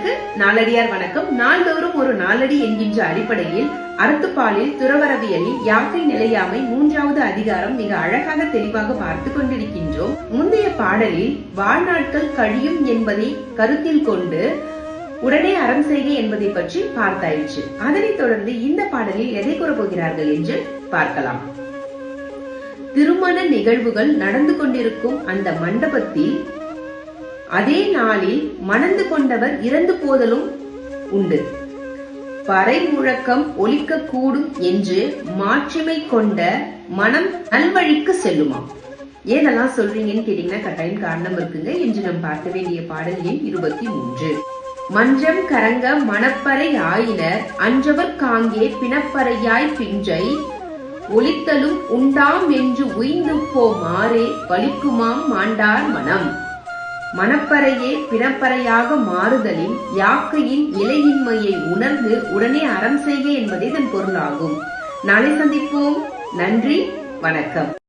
நேயர்களுக்கு நாளடியார் வணக்கம். நாள்தோறும் ஒரு நாளடி என்கின்ற அடிப்படையில் அறத்துப்பாலில் துறவரவியலில் யாக்கை நிலையாமை மூன்றாவது அதிகாரம் மிக அழகாக தெளிவாக பார்த்து கொண்டிருக்கின்றோம். முந்தைய பாடலில் வாழ்நாட்கள் கழியும் என்பதை கருத்தில் கொண்டு உடனே அறம் செய்கை என்பதை பற்றி பார்த்தாயிற்று. அதனைத் தொடர்ந்து இந்த பாடலில் எதை கூறப்போகிறார்கள் என்று பார்க்கலாம். திருமண நிகழ்வுகள் நடந்து கொண்டிருக்கும் அந்த மண்டபத்தில் அதே நாளில் மணந்து கொண்டவர் இறந்து போதலும் உண்டு. பறை முழக்கம் ஒலிக்கக்கூடும் என்று மாட்சிமை கொண்ட மனம் நல்வழிக்கு செல்லுமா ஏதெல்லாம் சொல்றீங்கன்னு கேட்டீங்கன்னா கட்டாயம் காரணம் இருக்குங்க என்று நாம் பார்க்க வேண்டிய பாடல் எண் இருபத்தி மூன்று. மன்றம் கரங்க மணப்பறை ஆயினர் அன்றவர் காங்கே பிணப்பறையாய் பிஞ்சை ஒலித்தலும் உண்டாம் என்று உய்ந்து போமாறே வலிக்குமாம் மாண்டார் மனம். மணப்பறையே பிணப்பறையாக மாறுதலின் யாக்கையின் இலையின்மையை உணர்ந்து உடனே அறம் செய்க என்பதே இதன் பொருளாகும். நாளை சந்திப்போம். நன்றி. வணக்கம்.